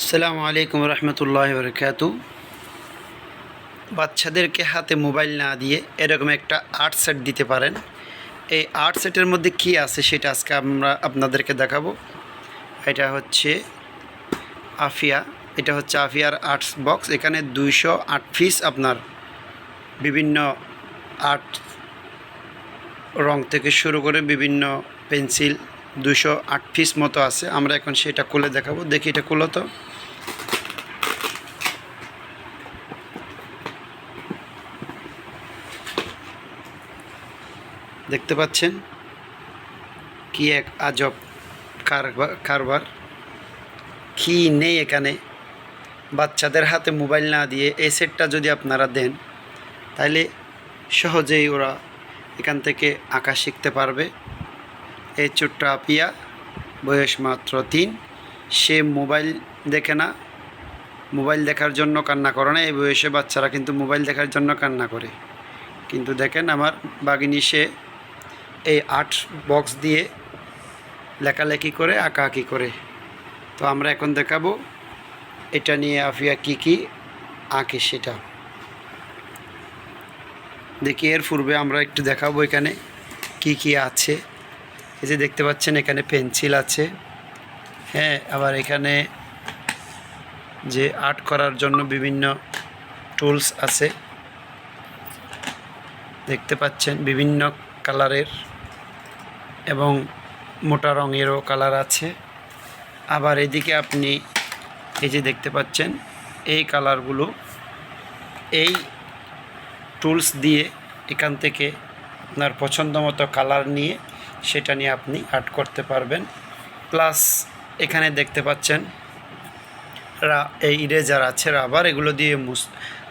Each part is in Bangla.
আসসালামু আলাইকুম রহমতুল্লাহ বরকাত। বাচ্চাদেরকে হাতে মোবাইল না দিয়ে এরকম একটা আর্ট সেট দিতে পারেন। এই আর্ট সেটের মধ্যে কি আছে সেটা আজকে আমরা আপনাদেরকে দেখাবো। এটা হচ্ছে আফিয়া, এটা হচ্ছে আফিয়ার আর্টস বক্স। এখানে দুইশো আট পিস আপনার বিভিন্ন আর্ট রং থেকে শুরু করে বিভিন্ন পেন্সিল দুশো আট পিস মতো আছে। আমরা এখন সেটা খুলে দেখাবো। দেখি এটা খুলো তো। দেখতে পাচ্ছেন? কি এক আজব কারবার কারবার। কি নেই এখানে। বাচ্চাদের হাতে মোবাইল না দিয়ে এই সেটটা যদি আপনারা দেন তাহলে সহজেই ওরা এখান থেকে আঁকা শিখতে পারবে। এই ছোট্ট আপিয়া, বয়স মাত্র তিন। সে মোবাইল দেখে না। মোবাইল দেখার জন্য কান্না করে না। এই বয়সে বাচ্চারা কিন্তু মোবাইল দেখার জন্য কান্না করে। কিন্তু দেখেন আমার বাগিনী, সে এই আর্ট বক্স দিয়ে লেখালেখি করে, আঁকাআঁকি করে। তো আমরা এখন দেখাবো এটা নিয়ে আফিয়া কি কি আঁকে সেটা। দেখি এর পূর্বে আমরা একটু দেখাবো এখানে কি কি আছে। এই যে দেখতে পাচ্ছেন, এখানে পেন্সিল আছে। হ্যাঁ আবার এখানে যে আর্ট করার জন্য বিভিন্ন টুলস আছে। দেখতে পাচ্ছেন, বিভিন্ন কালারের এবং মোটা রঙেরও কালার আছে। আবার এদিকে আপনি এই যে দেখতে পাচ্ছেন, এই কালারগুলো, এই টুলস দিয়ে এখান থেকে আপনার পছন্দ মতো কালার নিয়ে সেটা নিয়ে আপনি আর্ট করতে পারবেন। প্লাস এখানে দেখতে পাচ্ছেন, রা, এই ইরেজার আছে রাবার এগুলো দিয়ে মুছ,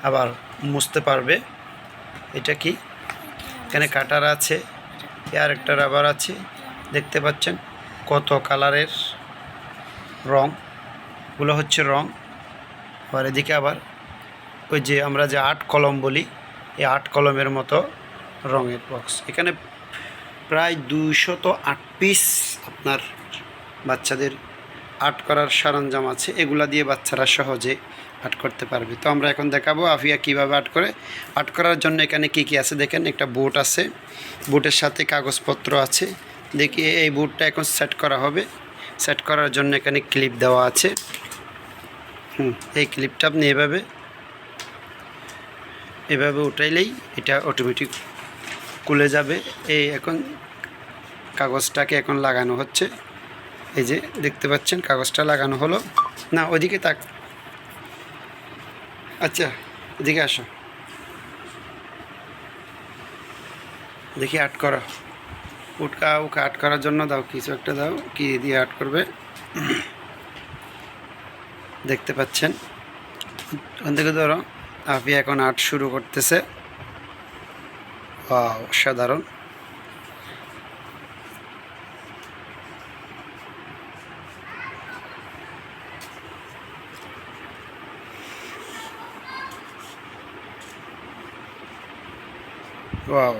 আবার মুছতে পারবে। এটা কি? এখানে কাটার আছে আর একটা রাবার আছে। দেখতে পাচ্ছেন কত কালারের রং, গুলো হচ্ছে রং। আবার এদিকে আবার ওই যে আমরা যে আর্ট কলম বলি, এই আর্ট কলমের মতো রঙের বক্স এখানে প্রায় দুইশত আট পিস আপনার বাচ্চাদের আর্ট করার সরঞ্জাম আছে। এগুলা দিয়ে বাচ্চারা সহজে আর্ট করতে পারবে। তো আমরা এখন দেখাবো আফিয়া কীভাবে আর্ট করে। আর্ট করার জন্য এখানে কি কি আছে দেখেন? একটা বোট আছে। বোটের সাথে কাগজপত্র আছে। দেখি এই বোটটা এখন সেট করা হবে। সেট করার জন্য এখানে ক্লিপ দেওয়া আছে। হুম, এই ক্লিপটা আপনি এভাবে এভাবে উঠাইলেই এটা অটোমেটিক খুলে যাবে। এই এখন কাগজটাকে এখন লাগানো হচ্ছে। এই যে দেখতে পাচ্ছেন, কাগজটা লাগানো হলো। না, ওদিকে তাক। আচ্ছা এদিকে আসো। দেখি আট করো। উটকা উকা আট করার জন্য দাও, কিছু একটা দাও, কি দিয়ে আট করবে। দেখতে পাচ্ছেন। ওখান থেকে ধরো আপনি এখন আর্ট শুরু করতেছে। Wow, অসাধারণ ওয়াও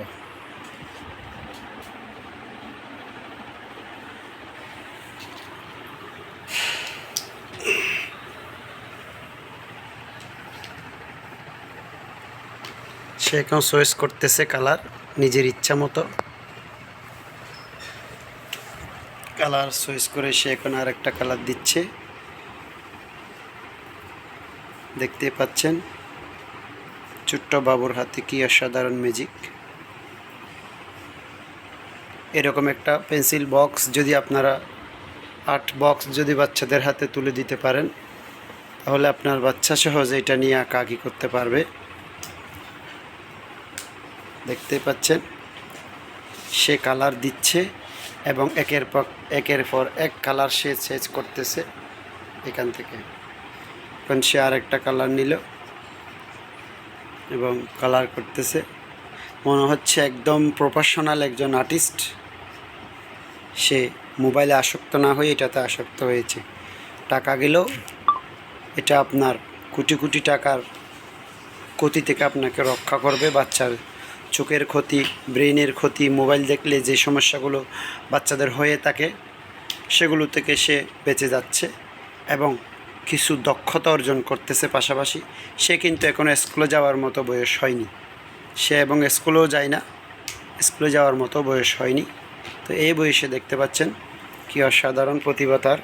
সে এখন চয়েস করতেছে কালার নিজের ইচ্ছা মতো। কালার চয়েস করে সে এখন আর একটা কালার দিচ্ছে। দেখতে পাচ্ছেন, ছোট্ট বাবুর হাতে কি অসাধারণ ম্যাজিক এরকম একটা পেন্সিল বক্স যদি আপনারা আর্ট বক্স যদি বাচ্চাদের হাতে তুলে দিতে পারেন, তাহলে আপনার বাচ্চা সহজে এটা নিয়ে আঁকাআঁকি করতে পারবে। দেখতে পাচ্ছেন। সে কালার দিচ্ছে এবং একের পর একের পর এক কালার সে চেঞ্জ করতেছে এখান থেকে। এখন সে আর একটা কালার নিল এবং কালার করতেছে। মনে হচ্ছে একদম প্রফেশনাল একজন আর্টিস্ট সে মোবাইলে আসক্ত না হয়ে এটাতে আসক্ত হয়েছে। টাকা গেলেও এটা আপনার কোটি কোটি টাকার ক্ষতি থেকে আপনাকে রক্ষা করবে বাচ্চার চোখের ক্ষতি ব্রেনের ক্ষতি, মোবাইল দেখলে যে সমস্যাগুলো বাচ্চাদের হয়ে থাকে, সেগুলো থেকে সে বেঁচে যাচ্ছে এবং কিছু দক্ষতা অর্জন করতেছে পাশাপাশি। সে কিন্তু এখনও স্কুলে যাওয়ার মতো বয়স হয়নি। সে এবং স্কুলেও যায় না। স্কুলে যাওয়ার মতো বয়স হয়নি। তো এই বয়সে দেখতে পাচ্ছেন কী অসাধারণ প্রতিভা তার।